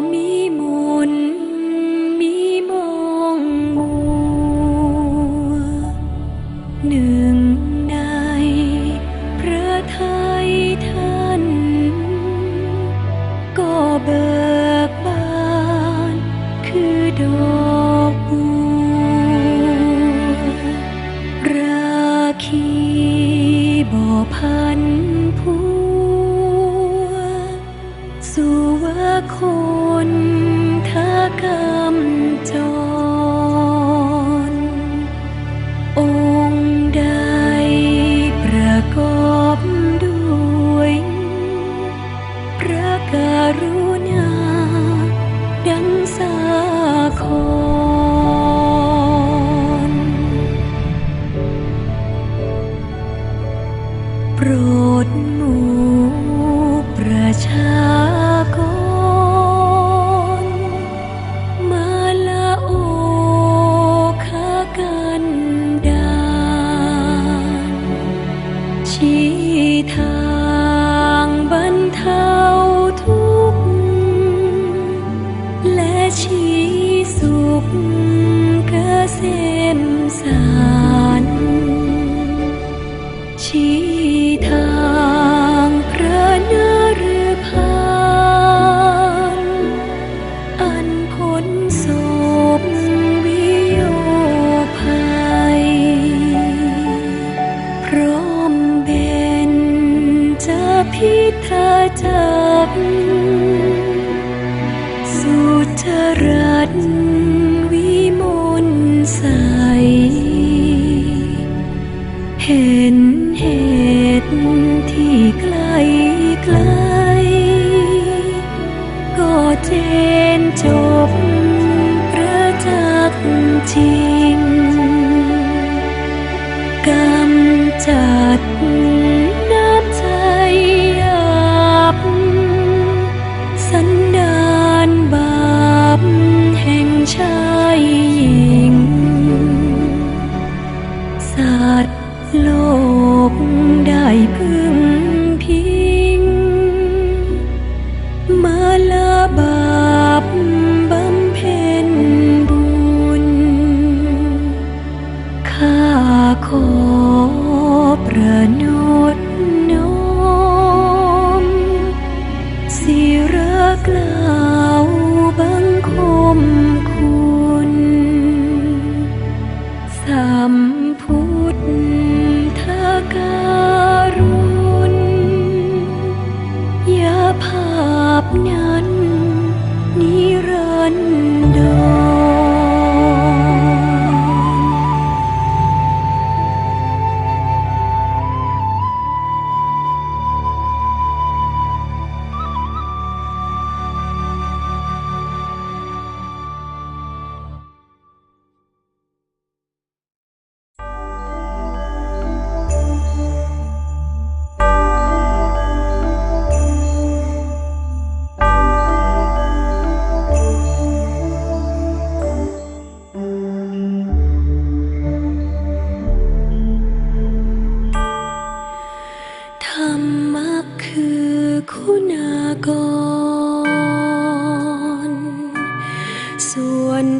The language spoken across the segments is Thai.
mi mundo.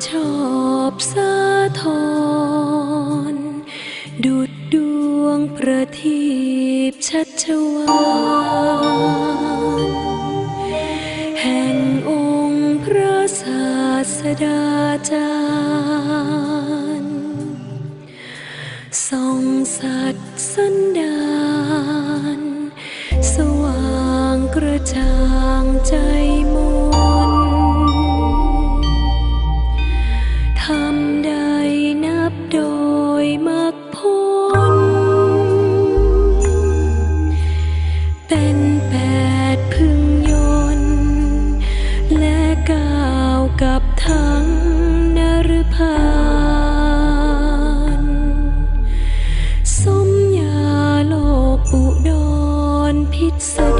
ชอบสะทอนดุดดวงประทีปชัชวานแห่งองค์พระศาสดาจารย์ทรงสัตว์สันดาน สว่างกระจ่าง กาวกับทังนรพานสมยาโลกอุดรพิษด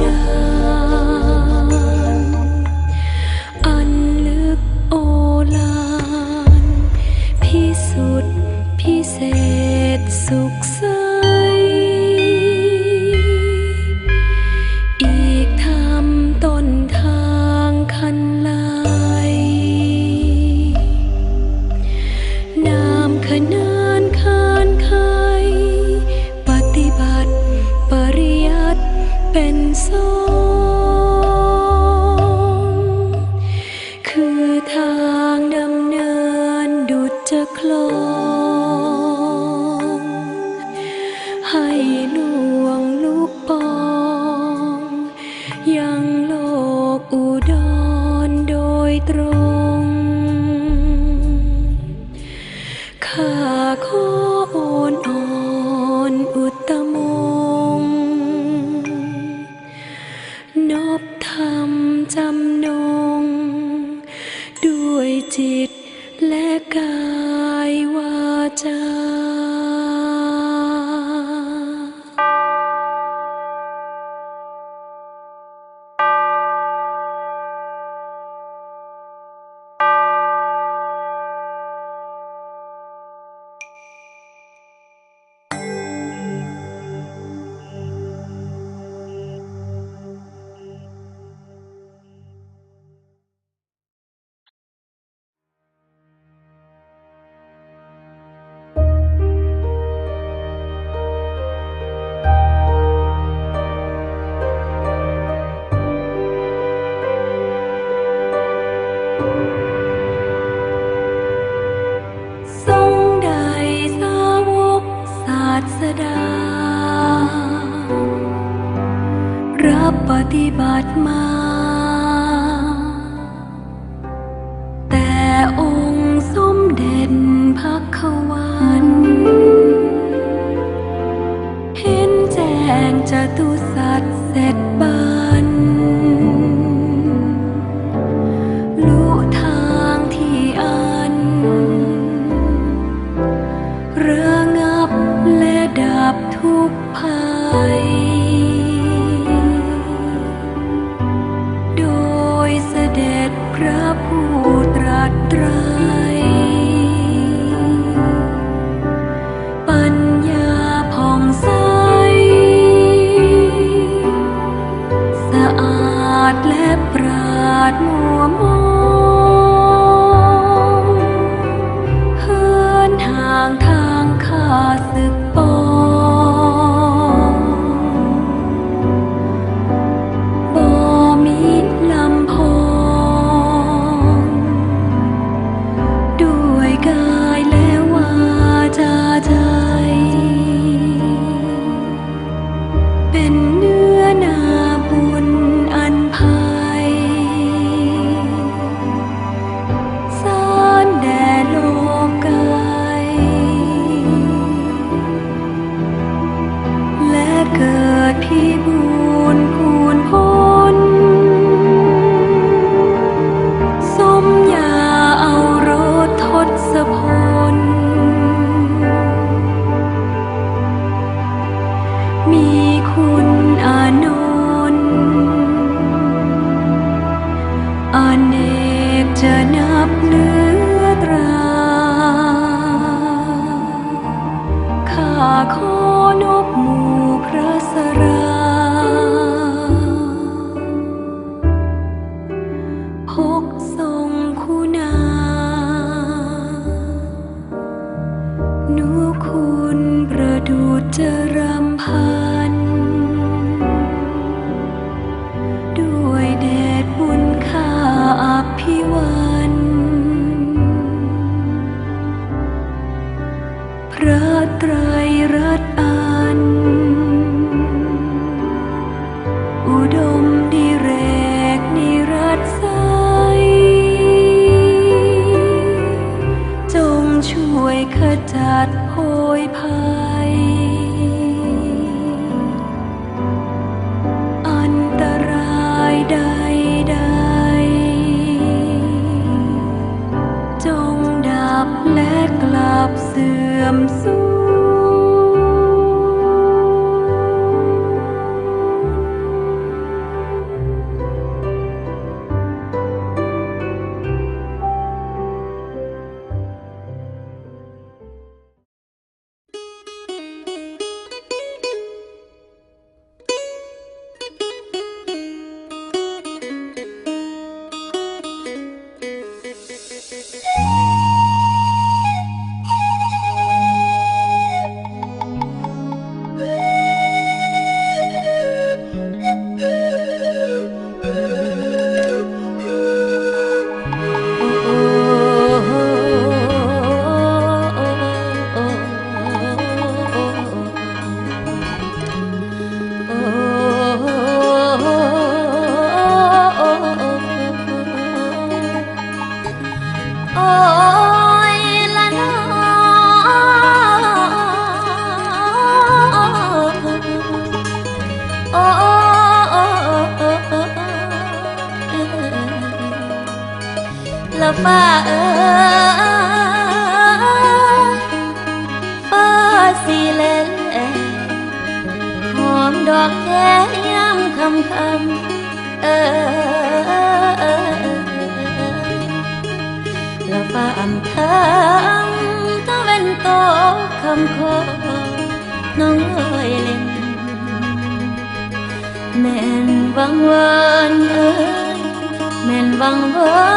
chẳng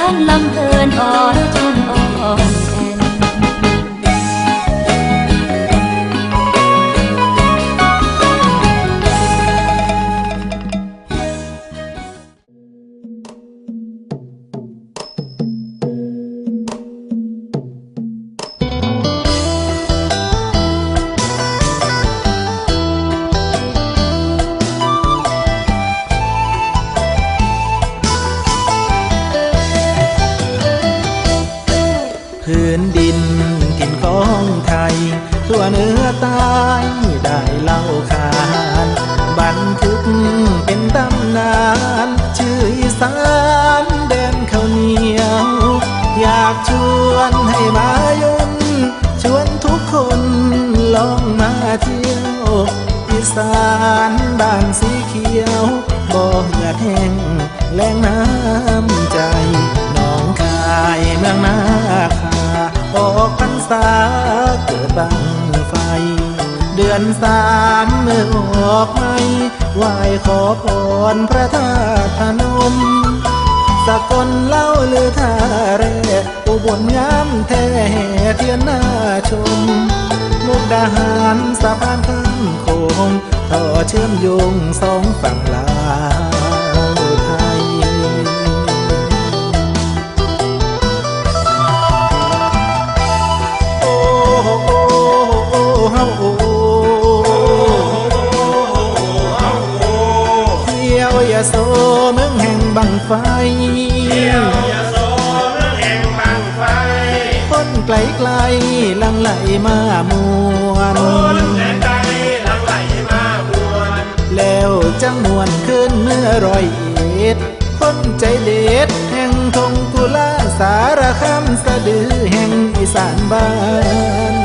ารลำเพลินอ่อนจุ สานบ้านสีเขียวบ่อเหือดแห้งแรงน้ำใจน้องคายเมืองนาคาออกพรรษาเกิดบังไฟ เดือนสามเมื่อออกไม่ไหวขอพรพระธาตุพนมสกลเล่าหรือทาเรอุบลงามแท้เทียนหน้าชมมุกดาหารสะพานข้า ง ต่อเชื่อมโยงสองฝั่งลาวไทย โอ้โอ้โอ้เฮาเที่ยวยาโซเมืองแห่งบังไฟเที่ยวยาโซเมืองแห่งบังไฟคนไกลไกลลังไหลมามวนางนวลขึ้นเมื่อรอยเอ็ดคนใจเด็ดแห่งทงกุลาสารคำสะดือแห่งอีสานบ้าน